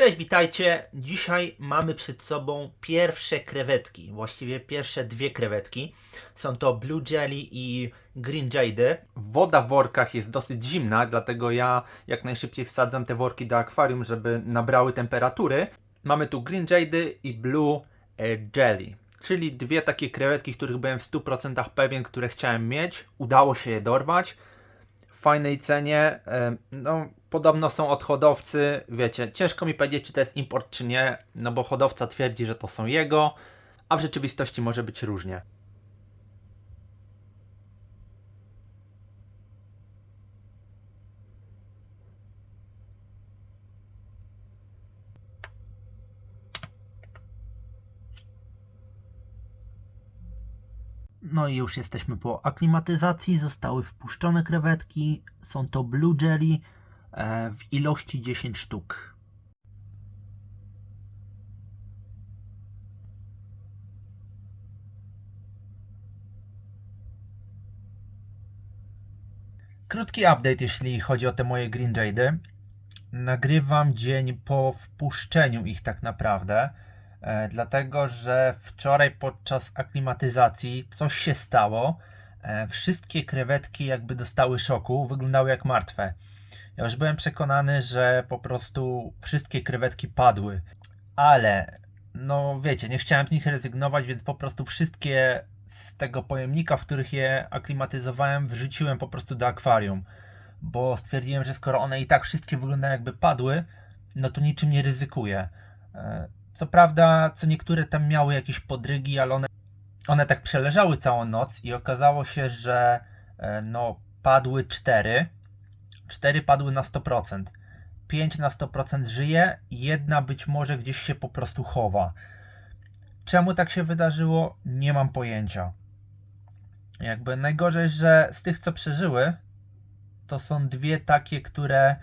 Cześć, witajcie. Dzisiaj mamy przed sobą pierwsze krewetki, właściwie pierwsze dwie krewetki. Są to Blue Jelly i Green Jade. Woda w workach jest dosyć zimna, dlatego ja jak najszybciej wsadzam te worki do akwarium, żeby nabrały temperatury. Mamy tu Green Jade i Blue e, Jelly, czyli dwie takie krewetki, których byłem w 100% pewien, które chciałem mieć. Udało się je dorwać w fajnej cenie. E, No, podobno są od hodowcy. Wiecie, ciężko mi powiedzieć, czy to jest import, czy nie, no bo hodowca twierdzi, że to są jego, a w rzeczywistości może być różnie. No i już jesteśmy po aklimatyzacji. Zostały wpuszczone krewetki. Są to Blue Jelly w ilości 10 sztuk. Krótki update, jeśli chodzi o te moje Green Jade. Nagrywam dzień po wpuszczeniu ich tak naprawdę. E, dlatego, że wczoraj podczas aklimatyzacji coś się stało. E, wszystkie krewetki jakby dostały szoku, wyglądały jak martwe. Ja już byłem przekonany, że po prostu wszystkie krewetki padły, ale no wiecie, nie chciałem z nich rezygnować, więc po prostu wszystkie z tego pojemnika, w których je aklimatyzowałem, wrzuciłem po prostu do akwarium, bo stwierdziłem, że skoro one i tak wszystkie wyglądają jakby padły, no to niczym nie ryzykuję. E, Co prawda, co niektóre tam miały jakieś podrygi, ale one, one tak przeleżały całą noc i okazało się, że e, no padły cztery. Cztery padły na 100%. 5 na 100% żyje, jedna być może gdzieś się po prostu chowa. Czemu tak się wydarzyło? Nie mam pojęcia. Jakby najgorzej, że z tych co przeżyły, to są dwie takie, które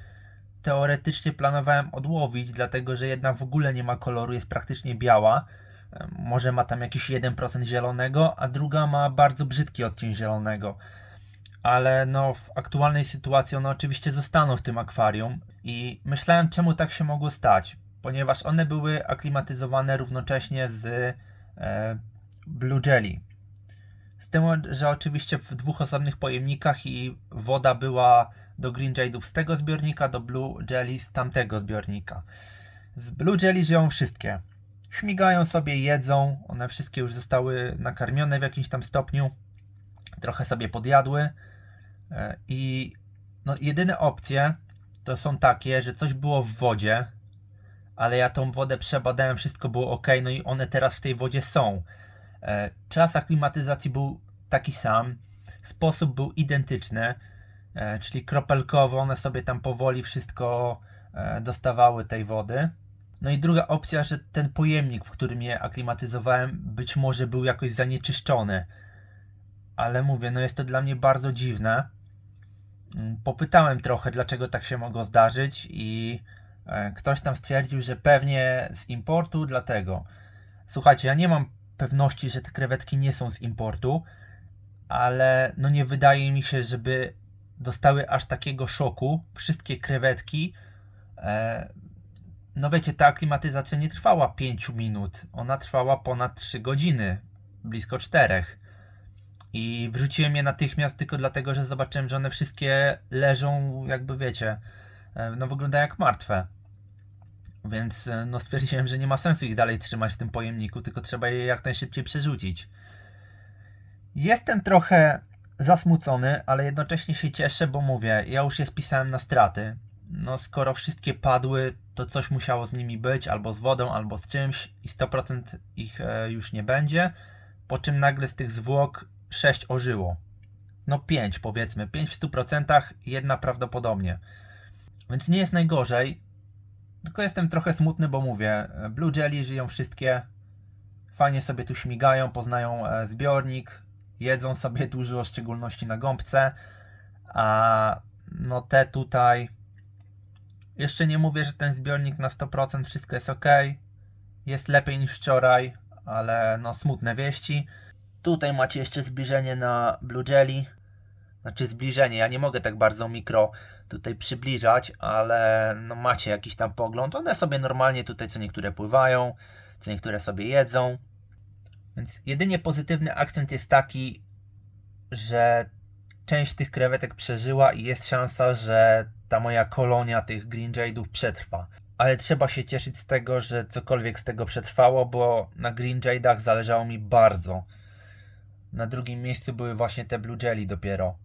teoretycznie planowałem odłowić, dlatego że jedna w ogóle nie ma koloru, jest praktycznie biała. Może ma tam jakiś 1% zielonego, a druga ma bardzo brzydki odcień zielonego. Ale no, w aktualnej sytuacji one oczywiście zostaną w tym akwarium i myślałem, czemu tak się mogło stać, ponieważ one były aklimatyzowane równocześnie z e, Blue Jelly. Z tym, że oczywiście w dwóch osobnych pojemnikach i woda była do Green Jade'ów z tego zbiornika, do Blue Jelly z tamtego zbiornika. Z Blue Jelly żyją wszystkie. Śmigają sobie, jedzą, one wszystkie już zostały nakarmione w jakimś tam stopniu, trochę sobie podjadły i no, jedyne opcje to są takie, że coś było w wodzie, ale ja tą wodę przebadałem, wszystko było ok, no i one teraz w tej wodzie są. E, Czas aklimatyzacji był taki sam, sposób był identyczny, e, czyli kropelkowo one sobie tam powoli wszystko e, dostawały tej wody. No i druga opcja, że ten pojemnik, w którym je aklimatyzowałem, być może był jakoś zanieczyszczony. Ale mówię, no jest to dla mnie bardzo dziwne. Mm, Popytałem trochę, dlaczego tak się mogło zdarzyć, i e, ktoś tam stwierdził, że pewnie z importu, dlatego. Słuchajcie, ja nie mam pewności, że te krewetki nie są z importu, ale no nie wydaje mi się, żeby dostały aż takiego szoku wszystkie krewetki. E, no wiecie, ta aklimatyzacja nie trwała 5 minut, ona trwała ponad 3 godziny, blisko 4. I wrzuciłem je natychmiast tylko dlatego, że zobaczyłem, że one wszystkie leżą, jakby wiecie, e, no wyglądają jak martwe. Więc e, no stwierdziłem, że nie ma sensu ich dalej trzymać w tym pojemniku, tylko trzeba je jak najszybciej przerzucić. Jestem trochę zasmucony, ale jednocześnie się cieszę, bo mówię, ja już je spisałem na straty. No skoro wszystkie padły, to coś musiało z nimi być, albo z wodą, albo z czymś i 100% ich e, już nie będzie. Po czym nagle z tych zwłok 6 ożyło. No 5 powiedzmy, 5 w 100%, jedna prawdopodobnie. Więc nie jest najgorzej. Tylko jestem trochę smutny, bo mówię, Blue Jelly żyją wszystkie. Fajnie sobie tu śmigają, poznają e, zbiornik, jedzą sobie dużo, w szczególności na gąbce. A no te tutaj. Jeszcze nie mówię, że ten zbiornik na 100% wszystko jest ok. Jest lepiej niż wczoraj, ale no smutne wieści. Tutaj macie jeszcze zbliżenie na Blue Jelly. Znaczy zbliżenie, ja nie mogę tak bardzo mikro tutaj przybliżać, ale no macie jakiś tam pogląd. One sobie normalnie tutaj co niektóre pływają, co niektóre sobie jedzą. Więc jedynie pozytywny akcent jest taki, że część tych krewetek przeżyła i jest szansa, że ta moja kolonia tych green jade'ów przetrwa. Ale trzeba się cieszyć z tego, że cokolwiek z tego przetrwało, bo na green jade'ach zależało mi bardzo. Na drugim miejscu były właśnie te blue jelly dopiero.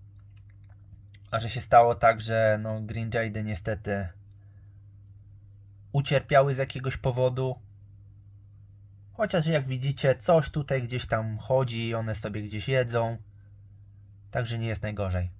A że się stało tak, że no green jade'y niestety ucierpiały z jakiegoś powodu. Chociaż jak widzicie, coś tutaj gdzieś tam chodzi, one sobie gdzieś jedzą. Także nie jest najgorzej.